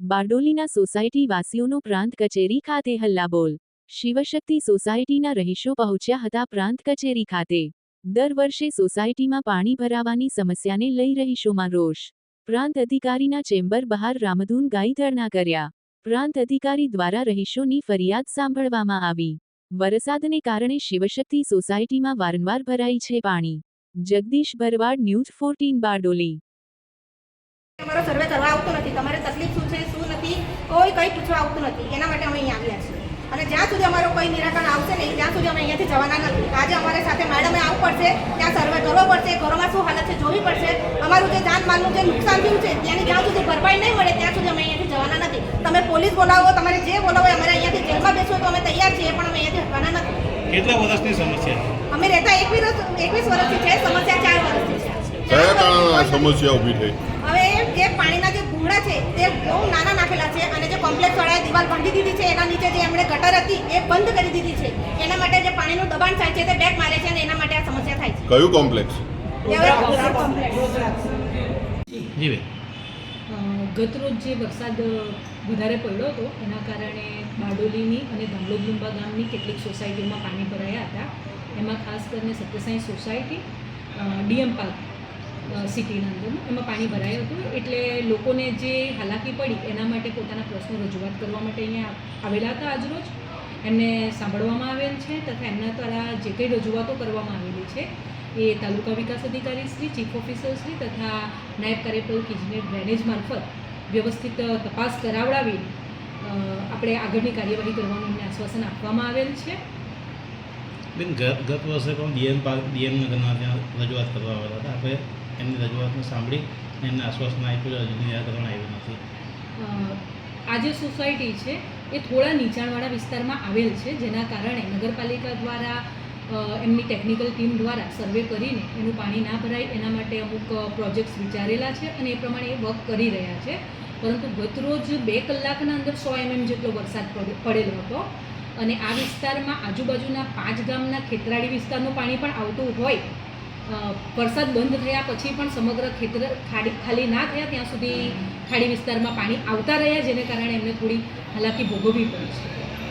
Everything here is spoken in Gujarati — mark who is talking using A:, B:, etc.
A: બારડોલીના સોસાયટી વાસીઓનો પ્રાંત કચેરી ખાતે હલ્લાબોલ. શિવશક્તિ સોસાયટીના રહીશો પહોંચ્યા હતા પ્રાંત કચેરી ખાતે. દર વર્ષે સોસાયટીમાં પાણી ભરાવાની સમસ્યાને લઈ રહીશોમાં રોષ. પ્રાંત અધિકારીના ચેમ્બર બહાર રામધૂન ગાઈ ધરણા કર્યા. પ્રાંત અધિકારી દ્વારા રહીશોની ફરિયાદ સાંભળવામાં આવી. વરસાદને કારણે શિવશક્તિ સોસાયટીમાં વારંવાર ભરાઈ છે પાણી. Jagdish Bharwad news fourteen Bardoli.
B: અમારો સર્વે કરવા આવતો નથી. તમારે તકલીફ શું છે શું નથી કોઈ કંઈ પૂછવા આવતું નથી. એના માટે અમે અહીંયા આવ્યા છીએ. અને જ્યાં સુધી અમારો કોઈ નિરાકરણ આવશે નહીં ત્યાં સુધી અમે અહીંયાથી જવાના નથી. આજે અમારે સાથે મેડમે આવવું પડશે ત્યાં સર્વે કરવો પડશે ઘરોમાં શું હાલત છે જોવી પડશે. અમારું જે જાનમાલનું જે નુકસાન થયું છે ત્યાંની જ્યાં સુધી ભરપાઈ નહીં મળે ત્યાં સુધી અમે અહીંયાથી જવાના નથી. તમે પોલીસ બોલાવો તમારે જે બોલાવો અમારે અહીંયાથી જેલમાં બેસો તો અમે તૈયાર છીએ પણ અમે અહીંયાથી હટવાના નથી.
C: કેટલા વર્ષની સમસ્યા
B: અમે રહેતા એકવીસ એકવીસ વર્ષથી છે સમસ્યા ચાર વર્ષથી છે.
D: કયા સમસ્યા ઊભી થઈ?
B: હવે જે પાણીના જે ભૂંગળા છે તે બહુ નાના નાખેલા છે અને જે કોમ્પ્લેક્સવાળાએ દિવાલ બાંધી દીધી છે એના નીચે જે એમણે ગટર હતી એ બંધ કરી દીધી છે. એના માટે જે પાણીનું દબાણ થાય છે તે બેક મારે છે અને એના માટે આ સમસ્યા થાય છે.
D: કયું કોમ્પ્લેક્સ
C: જી
E: ગતરોજ જે વરસાદ વધારે પડ્યો હતો એના કારણે બારડોલીની અને ધામલોગલુંબા ગામની કેટલીક સોસાયટીમાં પાણી ભરાયા હતા. એમાં ખાસ કરીને સત્યસાઈ સોસાયટી ડીએમ પાર્ક સિટીના અંદરનું એમાં પાણી ભરાયું હતું. એટલે લોકોને જે હાલાકી પડી એના માટે પોતાના પ્રશ્નો રજૂઆત કરવા માટે અહીંયા આવેલા હતા આજરોજ. એમને સાંભળવામાં આવેલ છે તથા એમના દ્વારા જે કંઈ રજૂઆતો કરવામાં આવેલી છે એ તાલુકા વિકાસ અધિકારી શ્રી, ચીફ ઓફિસર શ્રી તથા નાયબ કાર્યપાલક ઇજનેર ડ્રેનેજ મારફત વ્યવસ્થિત તપાસ કરાવડાવી આપણે આગળની કાર્યવાહી કરવાનું એમને આશ્વાસન આપવામાં આવેલ છે.
C: બેન ગત વર્ષે પણ ડીએમ પાર્ક, ડીએમ નગરના ત્યાં રજૂઆત કરવા આવેલા હતા. આપણે એમની રજૂઆતને સાંભળી એમને આશ્વાસન આપ્યું હજુ નિરાકરણ આવ્યું નથી.
E: આ જે સોસાયટી છે, એ થોડા નીચાણવાળા વિસ્તારમાં આવેલ છે, જેના કારણે નગરપાલિકા દ્વારા એમની ટેકનિકલ ટીમ દ્વારા સર્વે કરીને એનું પાણી ના ભરાય, એના માટે અમુક પ્રોજેક્ટ્સ વિચારેલા છે અને એ પ્રમાણે એ વર્ક કરી રહ્યા છે. પરંતુ ગતરોજ બે કલાકના અંદર સો એમએમ જેટલો વરસાદ પડે- પડેલો હતો અને આ વિસ્તારમાં આજુબાજુના પાંચ ગામના ખેતરાળી વિસ્તારનું પાણી પણ આવતું હોય વરસાદ બંધ થયા પછી પણ સમગ્ર ખેતર ખાડી, ખાલી ના થયા, ત્યાં સુધી ખાડી વિસ્તારમાં પાણી આવતા રહ્યા, જેને કારણે એમને થોડી હાલાકી ભોગવવી પડી છે.